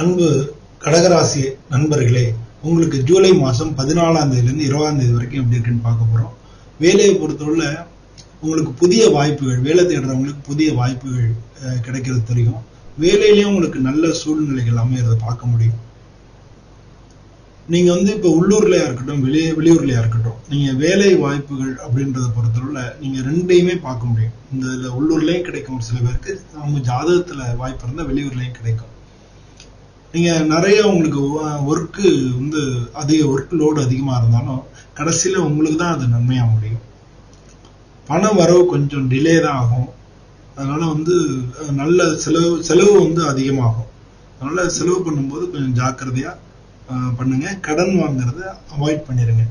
அன்பு கடகராசி நண்பர்களே உங்களுக்கு ஜூலை மாதம் பதினாலாம் தேதியிலேருந்து இருபதாம் தேதி வரைக்கும் எப்படி இருக்குன்னு பார்க்க போகிறோம் வேலையை பொறுத்தவரை உங்களுக்கு புதிய வாய்ப்புகள் வேலை தேடுறவங்களுக்கு புதிய வாய்ப்புகள் கிடைக்கிறது தெரியும். வேலையிலையும் உங்களுக்கு நல்ல சூழ்நிலைகள் அமையறதை பார்க்க முடியும். நீங்கள் வந்து இப்போ உள்ளூர்லையாக இருக்கட்டும் வெளியே வெளியூர்லையாக இருக்கட்டும் நீங்கள் வேலை வாய்ப்புகள் அப்படின்றத பொறுத்தவரை நீங்கள் ரெண்டையுமே பார்க்க முடியும். இந்த இதில் உள்ளூர்லேயும் கிடைக்கும் ஒரு சில பேருக்கு அவங்க ஜாதகத்தில் வாய்ப்பு இருந்தால் வெளியூர்லேயும் கிடைக்கும். நீங்க நிறைய உங்களுக்கு ஒர்க்கு வந்து அதிக ஒர்க் லோடு அதிகமா இருந்தாலும் கடைசியில உங்களுக்கு தான் அது நன்மையா முடியும். பண வரவு கொஞ்சம் டிலே தான் ஆகும். அதனால வந்து நல்ல செலவு செலவு வந்து அதிகமாகும். அதனால செலவு பண்ணும்போது கொஞ்சம் ஜாக்கிரதையா பண்ணுங்க. கடன் வாங்குறத அவாய்ட் பண்ணிருங்க.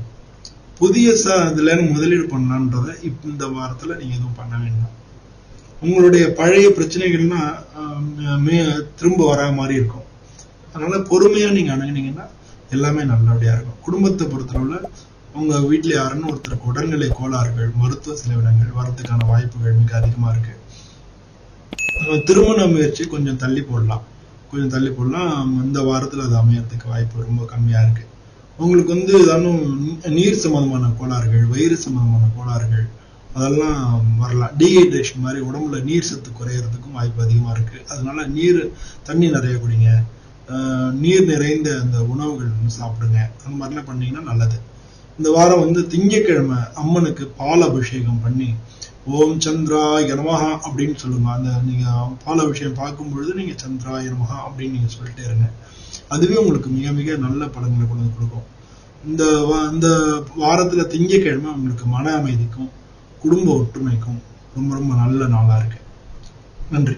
புதிய ச இதுல முதலீடு பண்ணலான்றத இப்ப இந்த வாரத்துல நீங்க எதுவும் பண்ண வேண்டாம். உங்களுடைய பழைய பிரச்சனைகள்னா மே- திரும்ப வர மாதிரி இருக்கும். அதனால பொறுமையா நீங்க அணுகுனீங்கன்னா எல்லாமே நல்லபடியா இருக்கும். குடும்பத்தை பொறுத்தளவுல உங்க வீட்டுல யாருன்னு ஒருத்தருக்கு உடல்நிலை கோளாறுகள் மருத்துவ செலவினங்கள் வரதுக்கான வாய்ப்புகள் மிக அதிகமா இருக்கு. நம்ம திருமண முயற்சி கொஞ்சம் தள்ளி போடலாம். கொஞ்சம் தள்ளி போடலாம். இந்த வாரத்துல அது அமையறதுக்கு வாய்ப்பு ரொம்ப கம்மியா இருக்கு. உங்களுக்கு வந்து ஏதானும் நீர் சம்பந்தமான கோளாறுகள் வயிறு சம்பந்தமான கோளாறுகள் அதெல்லாம் வரலாம். டீஹைட்ரேஷன் மாதிரி உடம்புல நீர் சத்து குறையறதுக்கும் வாய்ப்பு அதிகமா இருக்கு. அதனால நீர் தண்ணி நிறைய குடிங்க. நீர் நிறைந்த அந்த உணவுகள் வந்து சாப்பிடுங்க. அந்த மாதிரிலாம் பண்ணீங்கன்னா நல்லது. இந்த வாரம் வந்து திங்கட்கிழமை அம்மனுக்கு பால் அபிஷேகம் பண்ணி ஓம் சந்திரா யனமஹா அப்படின்னு சொல்லுங்க. அந்த நீங்க பால் அபிஷேகம் பார்க்கும் பொழுது நீங்க சந்திரா யனமஹா அப்படின்னு நீங்க சொல்லிட்டே இருங்க. அதுவே உங்களுக்கு மிக மிக நல்ல பலன்களை கொண்டு வந்து கொடுக்கும். இந்த வா- இந்த வாரத்துல திங்கட்கிழமை உங்களுக்கு மன அமைதிக்கும் குடும்ப ஒற்றுமைக்கும் ரொம்ப ரொம்ப நல்ல நாளா இருக்கு. நன்றி.